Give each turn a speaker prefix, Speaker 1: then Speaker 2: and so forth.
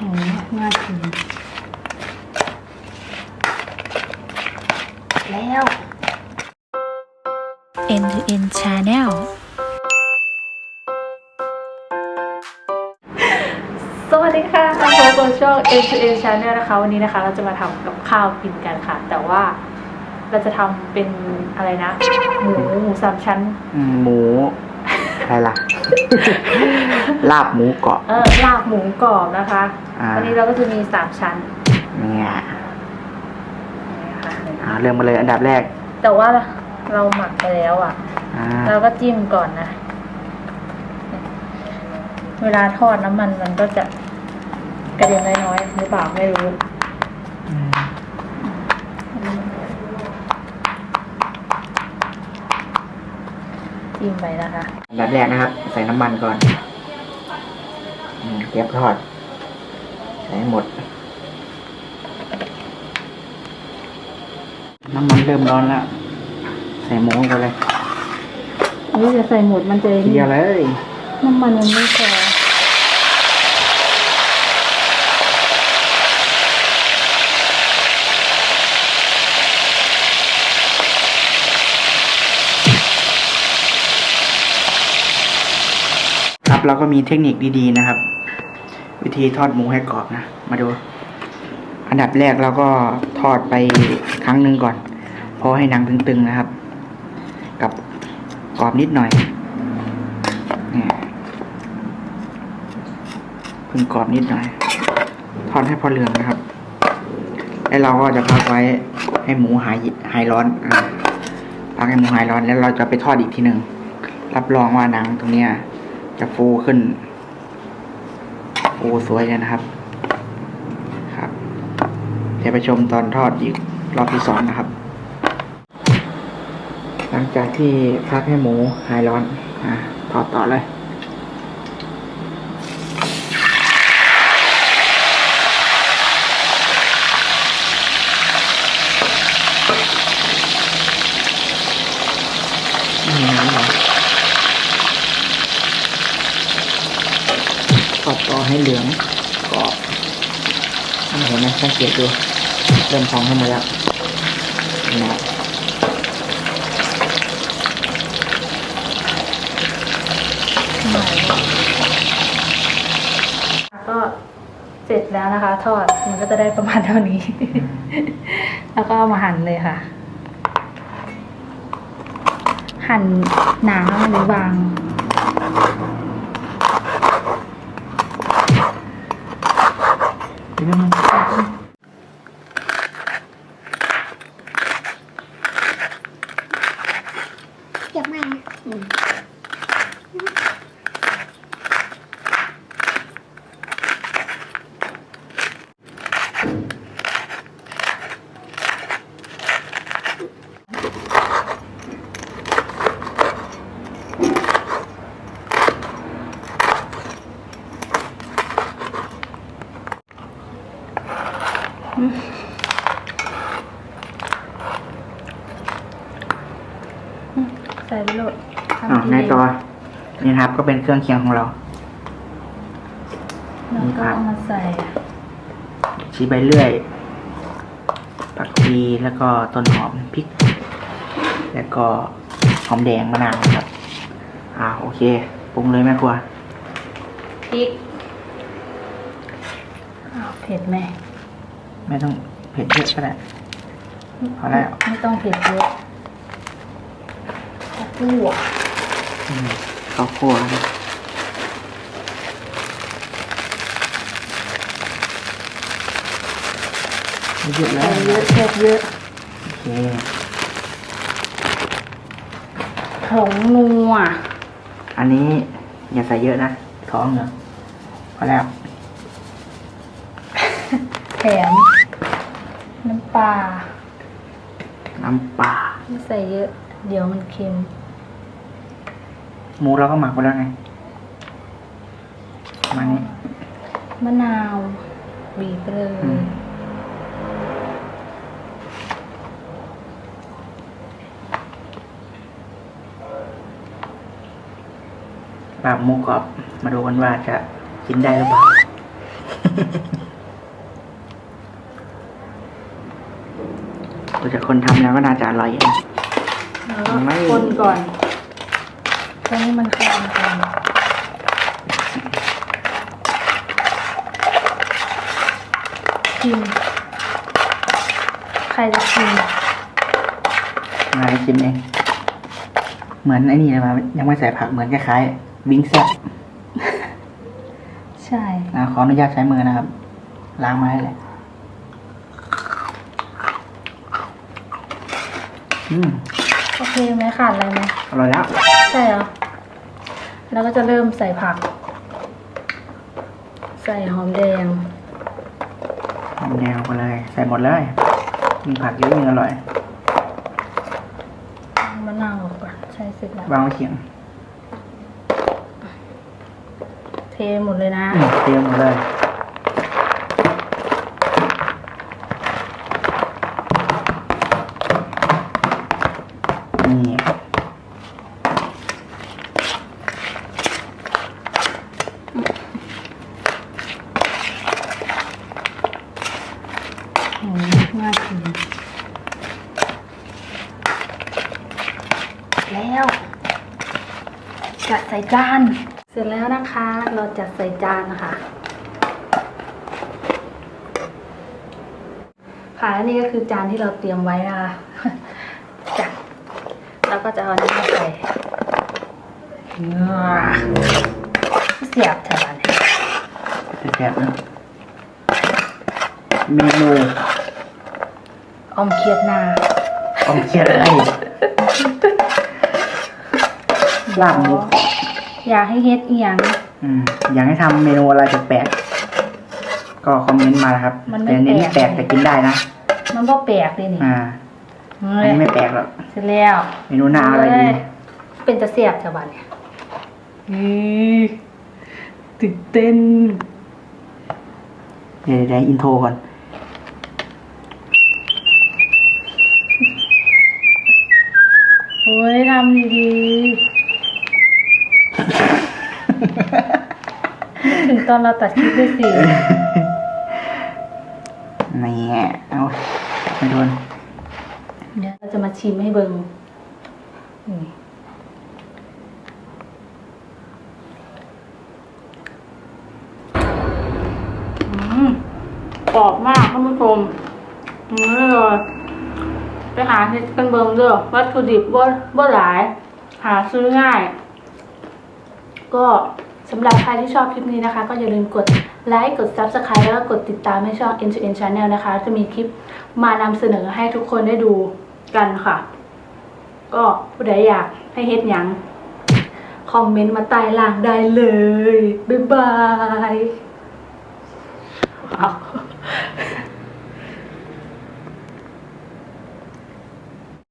Speaker 1: โอ้น่ากินแล้ว
Speaker 2: End to End Channel
Speaker 1: สวัสดีค่ะพบกับช่อง A to A Channel นะคะ วันนี้นะคะเราจะมาทำกับข้าวกินกันค่ะ แต่ว่าเราจะทำเป็นอะไรนะ หมูหมูสามชั้น
Speaker 3: อืมหมู อะไรล่ะ ลาบหมูเกาะ
Speaker 1: เออลาบหมูกรอบนะคะ
Speaker 3: อ่า
Speaker 1: วันนี้เราก็จะมีสามชั้น
Speaker 3: เนี่ย
Speaker 1: นะคะ
Speaker 3: อ่าเริ่มมาเลยอันดับแรก
Speaker 1: แต่ว่าเราหมักไปแล้วอะ
Speaker 3: อ่า
Speaker 1: เราก็จิ้มก่อนนะ เวลาทอดน้ำมันมันก็จะกระเด็นน้อยๆหรือเปล่าไม่รู้
Speaker 3: อืม
Speaker 1: จิ้มไปนะคะ
Speaker 3: อันดับแรกนะครับ ใส่น้ำมันก่อนอืมเตรียมทอด ใส่ให้หมด น้ำมันเริ่มร้อนแล้ว ใส่หมูลงไปเลย
Speaker 1: อันนี้จะใส่หมดมันจะ
Speaker 3: ทีเดียวเลย
Speaker 1: น้ำมันมันไม่พอ
Speaker 3: ครับ เราก็มีเทคนิคดีๆนะครับ วิธีทอดหมูให้กรอบนะ มาดู อันดับแรกเราก็ทอดไปครั้งหนึ่งก่อน พอให้หนังตึงๆนะครับ กับกรอบนิดหน่อยเนี่ยพิ่งกรอบนิดหน่อย ทอดให้พอเหลืองนะครับแล้วเราก็จะพักไว้ให้หมูหายหายร้อนอพักให้หมูหายร้อนแล้วเราจะไปทอดอีกทีหนึ่งรับรองว่าหนังตรงเนี้ย จะฟูขึ้นฟูสวยเลยนะครับ ครับเดี๋ยวไปชมตอนทอดอีกรอบที่สองนะครับ หลังจากที่พักให้หมูหายร้อนอะทอดต่อเลยไม่มีน้ำหรอ ทอดต่อ ให้เหลืองกรอบอะเห็นไหมสังเกตดูเริ่มพองขึ้นมาแล้วนะครับ
Speaker 1: ก็เสร็จแล้วนะคะ ทอดมันก็จะได้ประมาณเท่านี้ แล้วก็เอามาหั่นเลยค่ะ หั่นหนาหรือบาง
Speaker 3: เรื่องมัน
Speaker 4: เก็บมา
Speaker 1: ส่ไปโหลด
Speaker 3: อ่าในตัวนี่นะครับ ก็เป็นเครื่องเคียงของเรา
Speaker 1: แล้วก็เอามาใส่
Speaker 3: ชีใบเลื่อยผักชีแล้วก็ต้นหอมพริก แล้วก็หอมแดงมะนาวนะครับ อ่าโอเคปรุงเลยแม่ครัว
Speaker 1: พริกอ้าวเผ็ดไหม
Speaker 3: ไม่ต้องเผ็ดเยอะก็ได้พอแล้ว
Speaker 1: ไม่ต้องเผ็ดเยอะข้าว คั่ว
Speaker 3: อืมข้าวคั่วนะไม่เยอะแล้ว
Speaker 1: ใส่เยอะเผ็ดเยอะ
Speaker 3: โอเค
Speaker 1: ผงนัว
Speaker 3: อันนี้อย่าใส่เยอะนะท้องเหรอพอแล้ว
Speaker 1: แถมน้ำปลา
Speaker 3: น้ำปลา
Speaker 1: ไม่ใส่เยอะ เดี๋ยวมันเค็ม
Speaker 3: หมูเราก็หมักไว้แล้วไงประมาณนี้
Speaker 1: มะนาวบีบไปเลย
Speaker 3: อืมลาบหมูกรอบ มาดูกันว่าจะกินได้หรือเปล่า ดูจากคนทำแล้วก็น่าจะอร่อยนะ
Speaker 1: แล้วก็
Speaker 3: ไม่
Speaker 1: คนก่อน ให้มันเข้ากันชิมใครจะชิม
Speaker 3: มาให้ชิมเองเหมือนไอ้นี่เลยมายังไม่ใส่ผักเหมือนคล้ายๆวิงแซ่บ
Speaker 1: ใช่
Speaker 3: อะขออนุญาตใช้มือนะครับ ล้างมาให้เลยอืม
Speaker 1: โอเคไหมขาดอะไรไหม
Speaker 3: อร่อยแล้ว
Speaker 1: ใช่เหรอ แล้วก็จะเริ่มใส่ผัก ใส่หอมแดง
Speaker 3: หอมแดงลงไปเลย ใส่หมดเลยยิ่งผักเยอะยิ่งอร่อย
Speaker 1: มะนาวออกก่อนใช่เสร็จแล้ว
Speaker 3: วางไว้เขียง
Speaker 1: เทหมดเลยนะ
Speaker 3: อืมเตรียมหมดเลย
Speaker 1: ง่ากินแล้วจัดใส่จาน เสร็จแล้วนะคะ เราจัดใส่จานนะคะค่ะและนี่ก็คือจานที่เราเตรียมไว้นะคะจัดแล้วก็จะเอานี้มาใส่เนื้อเสียบเถอะเนี่ย
Speaker 3: บนะเมนู
Speaker 1: อมเคียดนา
Speaker 3: อมเขียดเลยลาบหมู
Speaker 1: อยากให้เฮ็ดอีหยัง
Speaker 3: อืมอยากให้ทำเมนูอะไรแปลกๆก็คอมเมนต์มานะครับ
Speaker 1: มันไม่
Speaker 3: แต่เน้น
Speaker 1: แปลก
Speaker 3: แปลกแต่กินได้นะ
Speaker 1: มันบ่แปลกเลยนี่
Speaker 3: อ่า
Speaker 1: เฮ้
Speaker 3: อัน
Speaker 1: ย
Speaker 3: นี้ไม่แปลกหรอก
Speaker 1: เสร็จแล้ว
Speaker 3: เมนูหน้าอะไรดี
Speaker 1: เฮ้ยเป็นตะเสียบชาวบ้านเนี่ยตื่นเต้น
Speaker 3: เดี๋ยวเดี๋ยวอินโทรก่อน
Speaker 1: โอ้ยทำดีๆ ถึงตอนเราตัดคลิปด้วยสิ
Speaker 3: นี่เอาไม่โดน
Speaker 1: เดี๋ยวเราจะมาชิมให้เบิงนี่อืมกรอบมากท่านผู้ชมอืมเลย ไปหาที่กันเบิ่งเด้อวัตถุดิบบ่บ่หลาย หาซื้อง่าย ก็สำหรับใครที่ชอบคลิปนี้นะคะ ก็อย่าลืมกดไลค์กด Subscribe แล้วก็กดติดตามให้ช่อง N to N Channel นะคะ จะมีคลิปมานำเสนอให้ทุกคนได้ดูกันค่ะ ก็ผู้ใดอยากให้เฮ็ดหยังคอมเมนต์มาใต้ล่างได้เลย บ๊ายบายเอา